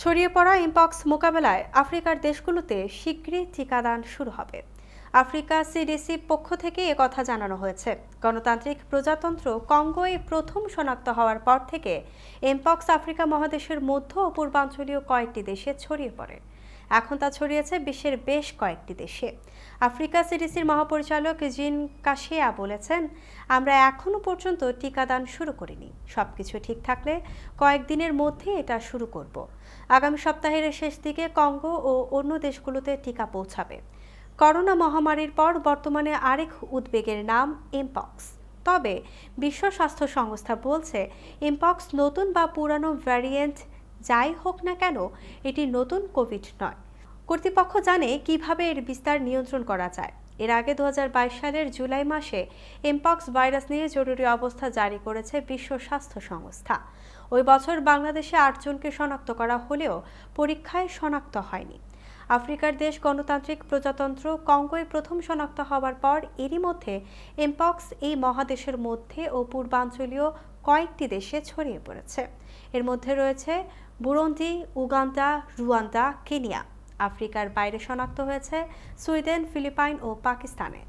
ছড়িয়ে পড়া ইমপক্স মোকাবেলায় আফ্রিকার দেশগুলোতে শীঘ্রই টিকাদান শুরু হবে। আফ্রিকা সিডিসি পক্ষ থেকে কথা জানানো হয়েছে। গণতান্ত্রিক প্রজাতন্ত্র কঙ্গোয় প্রথম শনাক্ত হওয়ার পর থেকে এমপক্স আফ্রিকা মহাদেশের মধ্য ও পূর্বাঞ্চলীয় কয়েকটি দেশে ছড়িয়ে পড়ে। এখন তা ছড়িয়েছে বিশ্বের বেশ কয়েকটি দেশে। আফ্রিকা সিডিসির মহাপরিচালক জিন কাশিয়া বলেছেন, আমরা এখনও পর্যন্ত টিকাদান শুরু করিনি। সব কিছু ঠিক থাকলে কয়েকদিনের মধ্যে এটা শুরু করব। আগামী সপ্তাহের শেষ দিকে কঙ্গো ও অন্য দেশগুলোতে টিকা পৌঁছাবে। করোনা মহামারীর পর বর্তমানে আরেক উদ্বেগের নাম এমপক্স তবে বিশ্ব স্বাস্থ্য সংস্থা বলছে এমপক্স নতুন বা পুরানো ভ্যারিয়েন্ট যাই হোক না কেন, এটি নতুন কোভিড নয়। কর্তৃপক্ষ জানে কীভাবে এর বিস্তার নিয়ন্ত্রণ করা যায়। এর আগে দুহাজার বাইশ সালের জুলাই মাসে এমপক্স ভাইরাস নিয়ে জরুরি অবস্থা জারি করেছে বিশ্ব স্বাস্থ্য সংস্থা। ওই বছর বাংলাদেশে আটজনকে শনাক্ত করা হলেও পরীক্ষায় শনাক্ত হয়নি। আফ্রিকার দেশ গণতান্ত্রিক প্রজাতন্ত্র কঙ্গোয় প্রথম শনাক্ত হওয়ার পর এরই মধ্যে এমপক্স এই মহাদেশের মধ্যে ও পূর্বাঞ্চলীয় কয়েকটি দেশে ছড়িয়ে পড়েছে। এর মধ্যে রয়েছে বুরন্ডি, উগান্ডা, রুয়ান্ডা, কেনিয়া। আফ্রিকার বাইরে শনাক্ত হয়েছে সুইডেন, ফিলিপাইন ও পাকিস্তানে।